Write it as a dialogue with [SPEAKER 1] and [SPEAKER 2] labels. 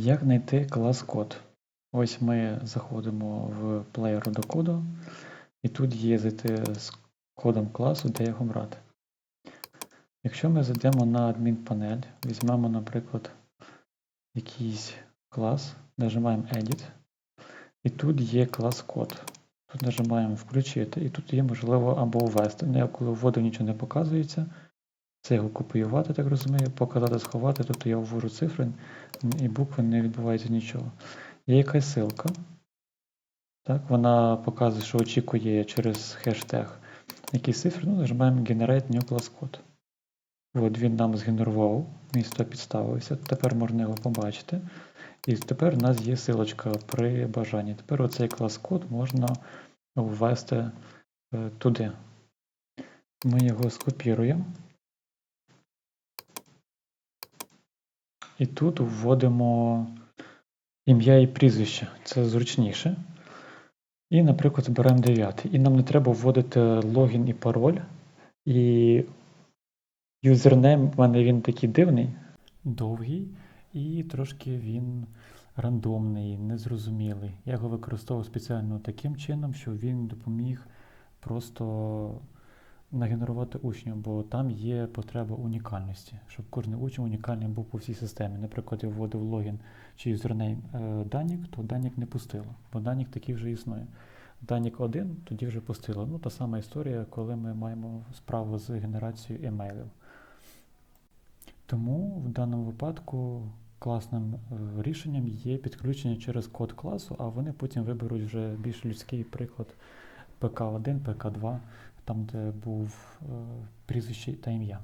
[SPEAKER 1] Як знайти клас код? Ось ми заходимо в плеєр до коду, і тут є зайти з кодом класу, де його брати. Якщо ми зайдемо на адмінпанель, візьмемо, наприклад, якийсь клас, нажимаємо Edit, і тут є клас код. Тут нажимаємо включити, і тут є можливо або ввести. Ну, я коли вводив, нічого не показується. Це його копіювати, так розумію, показати, сховати, тобто я ввожу цифри і букви не відбувається нічого. Є якась ссылка. Так, вона показує, що очікує через хештег якісь цифри, ну, нажимаємо Generate New Class Code. От він нам згенерував, місто підставився. Тепер можна його побачити. І тепер у нас є силочка при бажанні. Тепер оцей клас-код можна ввести е, туди. Ми його скопіруємо. І тут вводимо ім'я і прізвище. Це зручніше. І, наприклад, зберемо 9. І нам не треба вводити логін і пароль. І юзернейм в мене він такий дивний. Довгий, і трошки він рандомний, незрозумілий. Я його використовував спеціально таким чином, щоб він допоміг просто нагенерувати учнів, бо там є потреба унікальності, щоб кожен учень унікальний був по всій системі. Наприклад, я вводив логін чи юзернейм е, Данік, то Данік не пустило, бо Данік такий вже існує. Данік 1 тоді вже пустило. Ну, та сама історія, коли ми маємо справу з генерацією емейлів. Тому в даному випадку класним е, рішенням є підключення через код класу, а вони потім виберуть вже більш людський приклад ПК1, ПК2, там де був е, прізвище та ім'я.